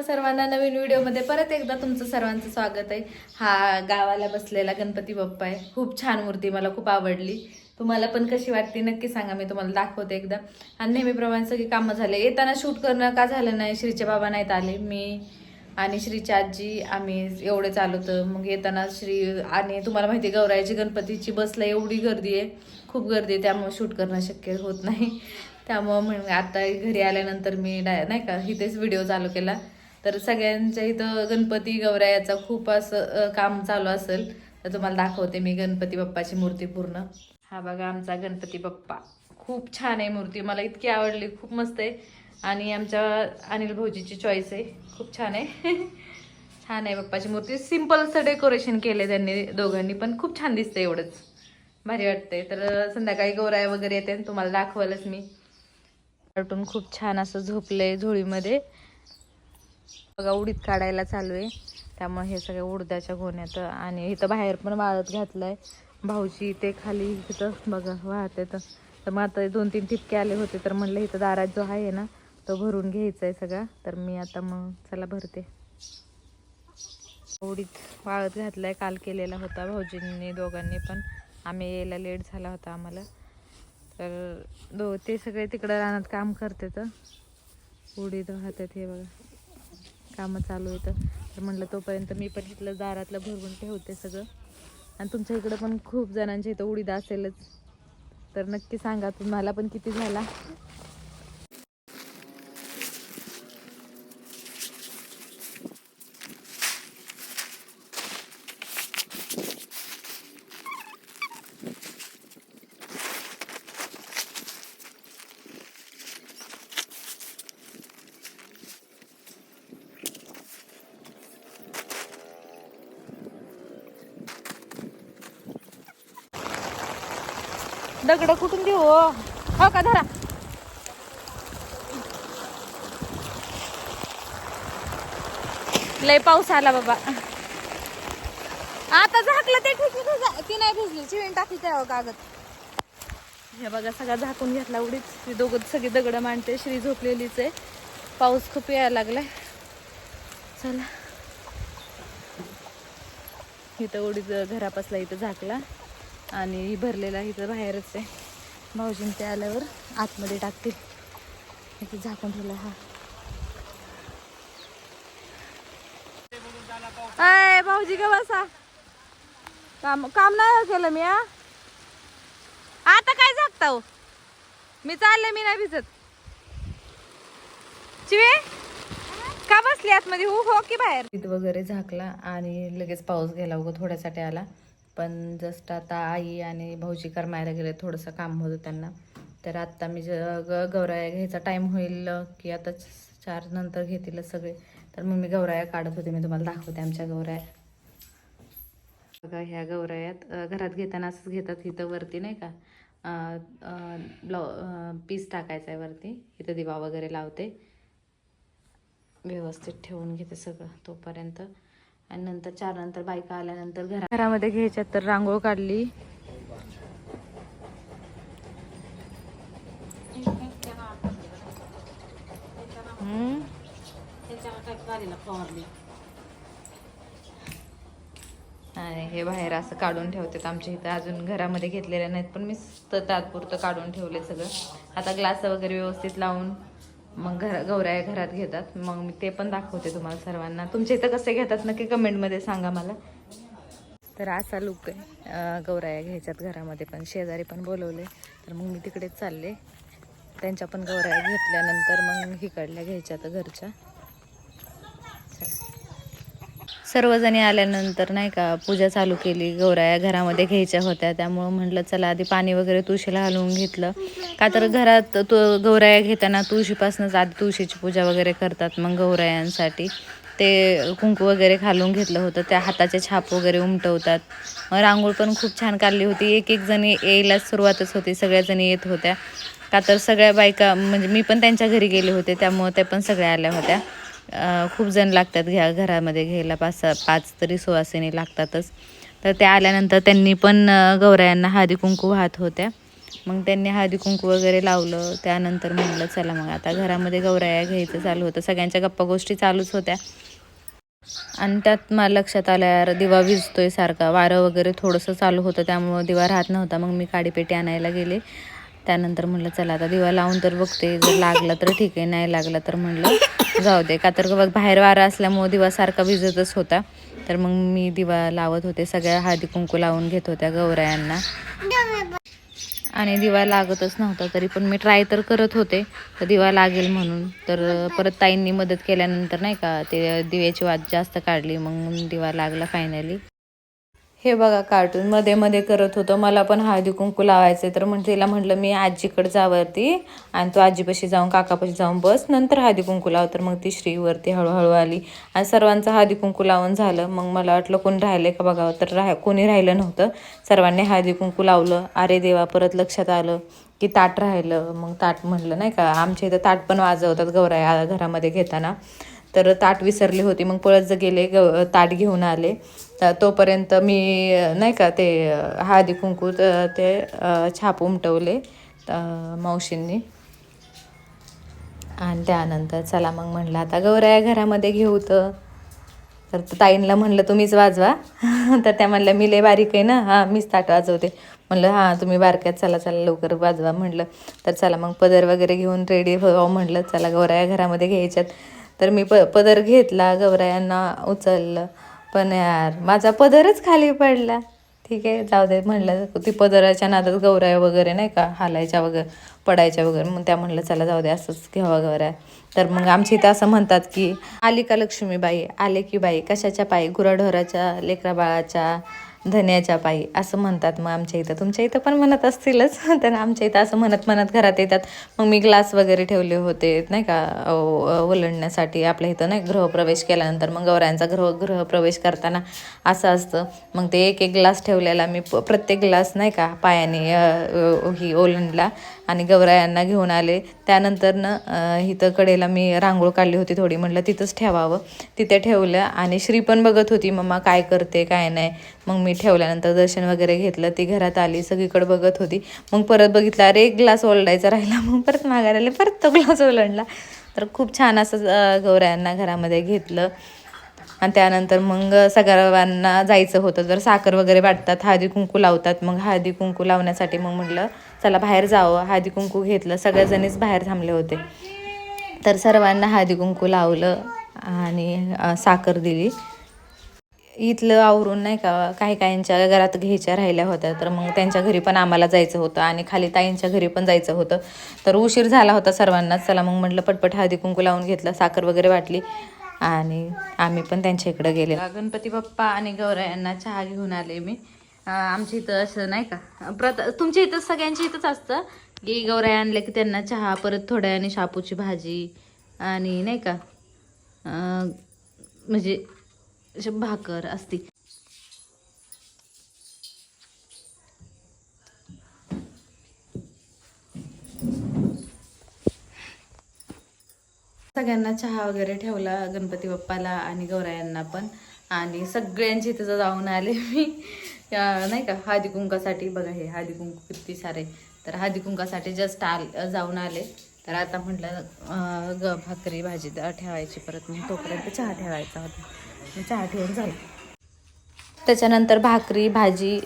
तुम्हाला सर्वांना नवीन व्हिडिओमध्ये परत एकदा तुमचं सर्वांचं स्वागत आहे. हा गावाला बसलेला गणपती बाप्पा आहे. खूप छान मूर्ती मला खूप आवडली. तुम्हाला पण कशी वाटते नक्की सांगा. मी तुम्हाला दाखवते एकदा. आणि नेहमीप्रमाणे सगळी कामं झाले. येताना शूट करणं का झालं नाही? श्रीचे बाबा नाहीत आले. मी आणि श्रीची आजी आम्ही एवढे आलो तर मग येताना श्री आणि तुम्हाला माहिती आहे गणपतीची बसला एवढी गर्दी आहे. खूप गर्दी आहे. त्यामुळे शूट करणं शक्य होत नाही. त्यामुळं म्हण आता घरी आल्यानंतर मी डाय नाही का इथेच व्हिडिओ चालू केला. तर सगळ्यांच्या इथं गणपती गौरायाचा खूप असं काम चालू असेल तर तुम्हाला दाखवते मी गणपती बाप्पाची मूर्ती पूर्ण. हा बघा आमचा गणपती बाप्पा. खूप छान आहे मूर्ती मला इतकी आवडली खूप मस्त आहे. आणि आमच्या अनिल भाऊजीची चॉईस आहे. खूप छान आहे. छान आहे बाप्पाची मूर्ती. सिम्पलचं डेकोरेशन केलं त्यांनी दोघांनी पण खूप छान दिसतंय एवढंच. भारी वाटतंय. तर संध्याकाळी गौराया वगैरे येते तुम्हाला दाखवालच मी. कार्टून खूप छान असं झोपलंय झोळीमध्ये. बघा उडीत काढायला चालू आहे. त्यामुळे हे सगळ्या उडदाच्या गोण्यात आणि इथं बाहेर पण वाळत घातलंय. भाऊजी ते खाली तिथं बघा वाहत तर. मग आता दोन तीन ठिपके आले होते तर म्हणलं इथं दारात जो आहे ना तो भरून घ्यायचा आहे सगळा. तर मी आता मग चला भरते. उडीत वाळत घातलाय काल केलेला होता भाऊजींनी दोघांनी पण. आम्ही यायला लेट झाला होता आम्हाला. तर दो ते सगळे तिकडं रानात काम करते तर. उडीद वाहतात हे बघा. कामं चालू येतं तर म्हटलं तोपर्यंत मी पण इथलं दारातलं भरवून ठेवते सगळं. आणि तुमच्या इकडं पण खूप जणांच्या इथं उडीद असेलच. तर नक्की सांगा तुम्हाला पण किती झाला. दगड कुठून देऊ हो? हो? का धरा. लय पाऊस आला बाबा. आता झाकलं ते ठीक झा- ती नाही भिजली चिवण टाकी त्या कागद हे बघा सगळा झाकून घेतला उडीच ती दोघं सगळी दगड मांडते श्री झोपलेलीच आहे. पाऊस खूप यायला लागलाय. चला. इथं उडीच घरापासला इथं झाकला. आणि भरलेला इथं बाहेरच आहे. भाऊजींचे ते आल्यावर आतमध्ये टाकतील. इथे झाकून ठेवला हा. अय भाऊजी का बसा. काम काम नाही हो केलं मी हा. आता काय झाकता हो? मी चालले मी नाही भिजत. चिवे का बसली आतमध्ये? हो हो की बाहेर? वगैरे झाकला आणि लगेच पाऊस गेला उगं थोड्यासाठी आला. पण जस्ट आता आई आणि भाऊजी करमायला गेले थोडंसं काम होतं त्यांना. तर आत्ता मी ज ग- गौराया घ्यायचा टाईम होईल की आता चार नंतर घेतील सगळे. तर मग मी गौराया काढत होते मी तुम्हाला दाखवते आमच्या गौराया. बघा ह्या गौरायात घरात घेताना असंच घेतात इथं वरती नाही का? ब्लॉ पीस टाकायचा आहे वरती. इथं दिवा वगैरे लावते. व्यवस्थित ठेवून घेते सगळं तोपर्यंत. आणि नंतर चार नंतर बायका आल्यानंतर घरा घरामध्ये घ्यायच्यात तर रांगोळ काढली. आणि हे बाहेर असं काढून ठेवतात आमच्या इथं. अजून घरामध्ये घेतलेल्या नाहीत पण मी तात्पुरतं काढून ठेवले सगळं. आता ग्लास वगैरे व्यवस्थित लावून मग घर गौराया घरात घेतात. मग मी ते पण दाखवते तुम्हाला सर्वांना. तुमच्या इथं कसे घेतात नक्की कमेंटमध्ये सांगा मला. तर असा लुक आहे. गौराया घ्यायच्यात घरामध्ये पण. शेजारी पण बोलवले. तर मग मी तिकडेच चालले. त्यांच्या पण गौराया घेतल्यानंतर मग हिकडल्या घ्यायच्या तर घरच्या सर्वजणी आल्यानंतर नाही का पूजा चालू केली गौराया घरामध्ये घ्यायच्या होत्या. त्यामुळं म्हटलं चला आधी पाणी वगैरे तुळशीला हलवून घेतलं. का तर घरात तो गौराया घेताना तुळशीपासूनच आधी तुळशीची पूजा वगैरे करतात. मग गौरायांसाठी ते कुंकू वगैरे घालून घेतलं होतं. त्या हाताचे छाप वगैरे उमटवतात. मग रांगोळ पण खूप छान काढली होती. एक एक जणी यायला सुरुवातच होती. सगळ्याजणी येत होत्या. का तर सगळ्या बायका म्हणजे मी पण त्यांच्या घरी गेले होते. त्यामुळं त्या पण सगळ्या आल्या होत्या. खूप जण लागतात घ्या घरामध्ये घ्यायला पाच पाच तरी सुवासिनी लागतातच. तर त्या आल्यानंतर त्यांनी पण अं, गौरायांना हळदी कुंकू वाहत होत्या. मग त्यांनी हळदी कुंकू वगैरे लावलं. त्यानंतर म्हणलं चला मग आता घरामध्ये गौराया घ्यायचं चालू होतं. सगळ्यांच्या गप्पा गोष्टी चालूच होत्या. आणि त्यात मला लक्षात आलं यार दिवा विजतोय सारखा. वारं वगैरे थोडंसं चालू होतं त्यामुळं दिवा राहत नव्हता. मग मी काडीपेटी आणायला गेले. त्यानंतर म्हणलं चला आता दिवा लावून तर बघते. जर लागला तर ठीक आहे नाही लागला तर म्हणलं जाऊ दे. का तर बघ बाहेर वारा असल्यामुळं दिवा सारखा विजतच होता. तर मग मी दिवा लावत होते सगळ्या हळदी कुंकू लावून घेत होत्या गौरायांना आणि दिवा लागतच नव्हता तरी पण मी ट्राय तर करत होते तर दिवा लागेल म्हणून. तर परत ताईंनी मदत केल्यानंतर नाही का ते दिव्याची वाद जास्त काढली मग दिवा लागला फायनली हे बघा कार्टून मध्ये मध्ये करत होतं. मला पण हळदी कुंकू लावायचं. तर म्हणजे तिला म्हटलं मी आजीकडे जावरती आणि तू आजीपाशी जाऊन काकापाशी जाऊन बस. नंतर हळदी कुंकू लाव. तर मग ती श्रीवरती हळूहळू आली. आणि सर्वांचं हळदी कुंकू लावून झालं. मग मला वाटलं कोण राहिलं का बघावं? तर राह कोणी राहिलं नव्हतं. सर्वांनी हळदी कुंकू लावलं. अरे देवा परत लक्षात आलं की ताट राहिलं. मग ताट म्हणलं नाही का आमच्या इथं ताट पण वाजवतात गौराया घरामध्ये घेताना. तर ताट विसरली होती. मग पळत गेले ग ताट घेऊन आले. तर तोपर्यंत मी नाही का ते हळदी कुंकू ते छाप उमटवले मावशींनी. आणि त्यानंतर चला मग म्हणलं आता गौराया घरामध्ये घेऊ तर तर ताईंला म्हणलं तुम्हीच वाजवा. तर त्या म्हणल्या मी लय बारीक आहे ना. हां मीच ताट वाजवते. म्हणलं हां तुम्ही बारक्यात चला चला लवकर वाजवा. म्हणलं तर चला मग पदर वगैरे घेऊन रेडी व्हावं म्हणलं चला गौराया घरामध्ये घ्यायच्यात. तर मी प पदर घेतला गौरायांना उचललं. पण यार माझा पदरच खाली पडला. ठीक आहे जाऊ दे म्हणलं ती पदराच्या नादात गौराया वगैरे नाही का हालायच्या वगैरे पडायच्या वगैरे मग त्या म्हणलं चला जाऊ दे असंच घ्यावा गौऱ्या तर मग आमच्या इथं असं म्हणतात की आली का लक्ष्मीबाई? आले की बाई? कशाच्या पायी? गुराढोराच्या लेकराबाळाच्या धन्याच्या पायी असं म्हणतात मग आमच्या इथं. तुमच्या इथं पण म्हणत असतीलच. तर आमच्या इथं असं म्हणत म्हणत घरात येतात. मग मी ग्लास वगैरे ठेवले होते नाही का अ- आपल्या इथं नाही गृहप्रवेश केल्यानंतर. मग गौरायांचा गृह गृहप्रवेश करताना असं असतं. मग ते एक एक ग्लास ठेवलेला मी प- प्रत्येक ग्लास नाही का पायाने ही ओलंडला आणि गौरायांना घेऊन आले. त्यानंतरनं इथं कडेला मी रांगोळ काढली होती थोडी. म्हटलं तिथंच ठेवावं. तिथे ठेवलं आणि श्री पण बघत होती मम्मा काय करते काय नाही? मग मी मी ठेवल्यानंतर दर्शन वगैरे घेतलं ती घरात आली सगळीकडे बघत होती. मग परत बघितलं अरे एक ग्लास ओलडायचा राहिला. मग परत माघार आले परत तो ग्लास ओलंडला. तर खूप छान असं गौऱ्यांना घरामध्ये घेतलं. आणि त्यानंतर मग सगळ्यांना जायचं होतं. जर साखर वगैरे वाटतात हळदी कुंकू लावतात मग हळदी कुंकू लावण्यासाठी मग म्हटलं चला बाहेर जावं. हळदी कुंकू घेतलं सगळ्याजणीच बाहेर थांबले होते. तर सर्वांना हळदी कुंकू लावलं आणि साखर दिली. इथलं आवरून नाही का काही काहींच्या घरात घ्यायच्या राहिल्या होत्या तर मग त्यांच्या घरी पण आम्हाला जायचं होतं आणि खाली ताईंच्या घरी पण जायचं होतं. तर उशीर झाला होता सर्वांनाच चला मग म्हटलं पटपट हळदी कुंकू लावून घेतलं साखर वगैरे वाटली आणि आम्ही पण त्यांच्या इकडे गेले. गणपती बाप्पा आणि गौरा यांना चहा घेऊन आले मी. आमच्या इथं असं नाही का प्रत तुमच्या इथं सगळ्यांच्या इथंच असतं? की गौराई आणले की त्यांना चहा परत थोड्या आणि शापूची भाजी आणि नाही का म्हणजे भाकर असती. सगळ्यांना चहा वगैरे ठेवला गणपती बाप्पाला आणि गौरायांना पण. आणि सगळ्यांची तिथं जाऊन आले मी. नाही का हळदी कुंकासाठी बघा हे हळदी कुंकू किती सारे. तर हळदी कुंकासाठी जस्ट आल जाऊन आले. तर आता म्हटलं ग भाकरी भाजी ठेवायची परत. मग तोपर्यंत चहा ठेवायचा होता. चहा ठेवून झालं. त्याच्यानंतर भाकरी भाजी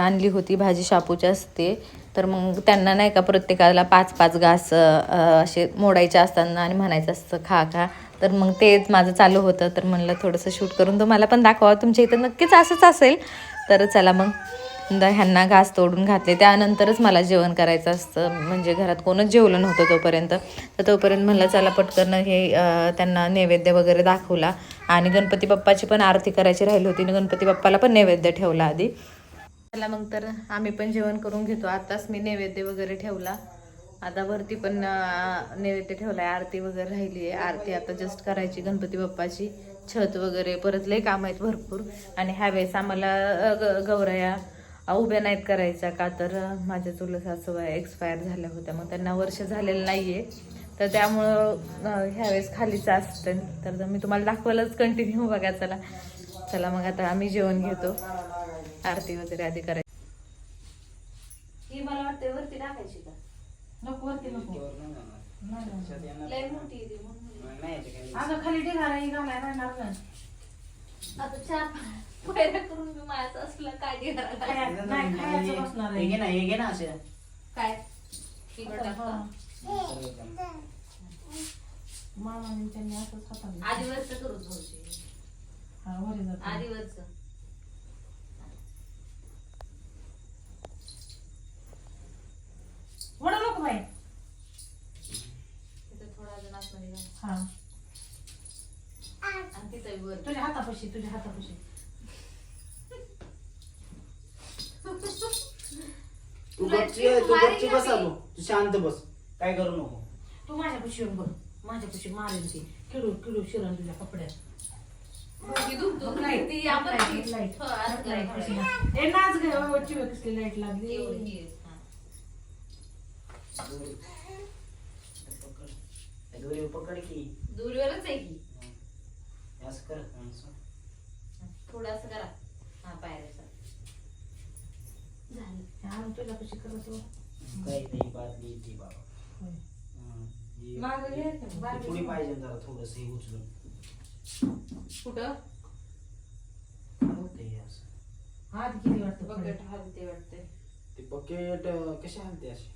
आणली होती भाजी शापूची असते. तर मग त्यांना नाही का प्रत्येकाला पाच पाच घास असे मोडायचे असताना आणि म्हणायचं असतं खा खा. तर मग तेच माझं चालू होतं. तर म्हणलं थोडंसं शूट करून तुम्हाला पण दाखवा. तुमच्या इथं नक्कीच असंच असेल. तर चला मग. ह्यांना घास तोडून घातले. त्यानंतरच मला जेवण करायचं असतं. म्हणजे घरात कोणच जेवलं नव्हतं तोपर्यंत. तर तोपर्यंत म्हणलं चला पटकन हे त्यांना नैवेद्य वगैरे दाखवला. आणि गणपती बाप्पाची पण आरती करायची राहिली होती आणि गणपती बाप्पाला पण नैवेद्य ठेवला आधी. त्याला मग तर आम्ही पण जेवण करून घेतो. आताच मी नैवेद्य वगैरे ठेवला. आता वरती पण नैवेद्य नैवेद्य आहे आरती वगैरे राहिली आहे आरती आता जस्ट करायची गणपती बाप्पाची. छत वगैरे परत लय काम आहेत भरपूर. आणि ह्यावेळेस आम्हाला ग- गौराया उभ्या नाहीत करायच्या का? तर माझ्या चुलत सासू एक्सपायर झाल्या होत्या. मग त्यांना वर्ष झालेलं नाही आहे तर त्यामुळं ह्यावेळेस खालीच असतं. तर मी तुम्हाला दाखवायलाच कंटिन्यू बघा चला. चला मग आता आम्ही जेवण घेतो. आरती वगैरे आधी करायची. ही मला वाटते वरती नको वरती नको. वर नाही जाणार. नाही, नाही. त्याच्यात येणार लय. मोठी. अगं खाली ढिगारा घालाय राहणार ना आता चार पायऱ्या करून मी माझं असलं काय? खाया- नाही खायचं बसणार घे आहे ना हे घे ना असं. काय इकडं टाकतो. तर एकदम. मामाने त्यांनी असंच करू भाऊजी हा वरी जातो. आधीवरचं. वडा नको बाई. तिथं थोडा अजून आतमध्ये घाल. हा. आणि तिथं वर. तुझ्या हातापाशी तुझ्या हातापाशी. तू तुला गपची गपची बस तू शांत बस. काय करू नको. तू माझ्यापाशी येऊन बघ. माझ्यापाशी मारेल ती किडू किडू शिरण तुझ्या कपड्यात लाइट हो. कशी नाच कसली लागली? एवढी आहे. दोरी पकड की. दूरवरच आहे की. असं कर. थोडस करा. हा पायऱ्याचा झालं. हा तुझ्यापाशी करत हो. काय नाही बाबा. मागं घे का? ती बादली पुढे घे. पाहिजे जरा थोडस हे उचलून कुठं हलवते हे असं हात किती वाटतं बकेट हलते वाटते ते बकेट कसे हलते असे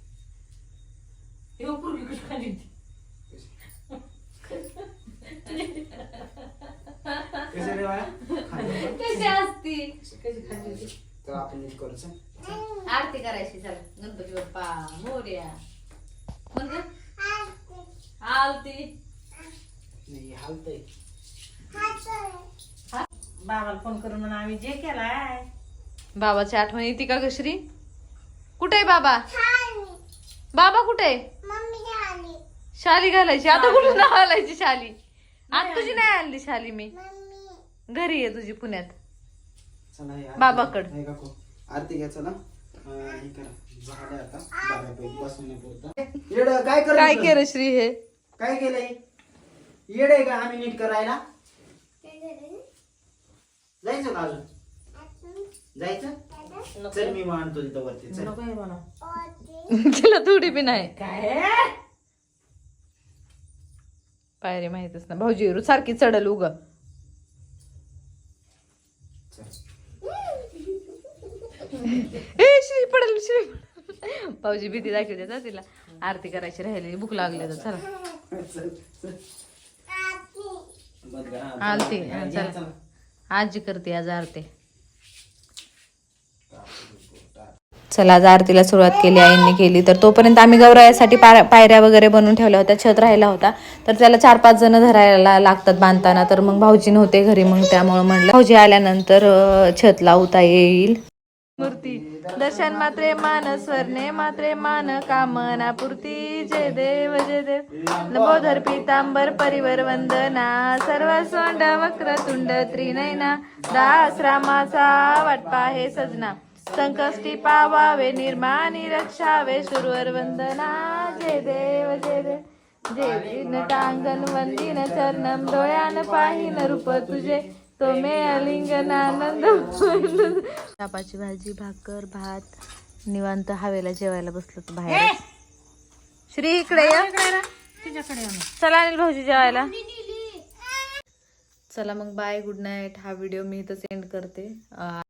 हे पूर्वी कशी खाली होती कसे रे बाळा खाली बघ. कशी असती कशी खाली होती तर आपण नीट करू चल. आरती करायची चला गणपती बाप्पा मोर्या. आरती नाही हलतय. बाबाला फोन करून म्हणा आम्ही जे केलाय. बाबाची आठवण येते का गश्री कुठे आहे बाबा? बाबा कुठे? आहे शाली घालायची. आता कुठे नाव घालायची शाली? आता तुझी नाही आणली शाली मी. घरी आहे तुझी पुण्यात. चला हे आरती- बाबाकडं. हे काकू आरती घ्या चला अं, हे करा. झालं आता. बऱ्यापैकी बसवण्यापुरतं येड काय कर काय केलं श्री हे? काय केलंय? येड आहे का आम्ही नीट करायला? जायचं का अजून? जायचं? चल मी मानतो तिथं वरती. चल. हे तिला थोडी बी नाही. काय? पायरी माहितच ना भाऊजी सारखी चढल उग. ए श्री पडेल श्री पडेल. भाऊजी भीती दाखवते ना तिला. आरती करायची राहिली भूक लागली तर चला. चल चल. आजी करते आज आरती. चला आज आरतीला सुरुवात केली आईंनी केली. तर तोपर्यंत आम्ही गौरायासाठी पा- पायऱ्या वगैरे बनवून ठेवल्या होत्या छत राहिला होता. तर त्याला चार पाच जण धरायला लागतात बांधताना. तर मग भाऊजी नव्हते घरी मग त्यामुळे म्हणलं भाऊजी आल्यानंतर छत लावता येईल. मूर्ती. दर्शन मात्रे मान स्वर्णे मात्रे मान कामना पूर्ती. जय देव जय देव. नभोधर पीतांबर परिवर वंदना. सर्व सोंड वक्रतुंड त्रिनयना. दास रामाचा वाटपा हे सजना. संकष्टी पावावे निर्माणी रक्षावे. सुरवर वंदना. जय देव जय देव. जय दिन टांगन वंदिन चरणम डोळ्यान पाहिन रूप तुझे. तो मे अलिंगनानंद तापाची भाजी भाकर भात निवांत हवेला जेवायला बसलो तर बाहेर. श्री इकडे ये. चला अनिल भाऊजी जेवायला. चला मग बाय गुड नाईट हा व्हिडिओ मी इथं सेंड करते.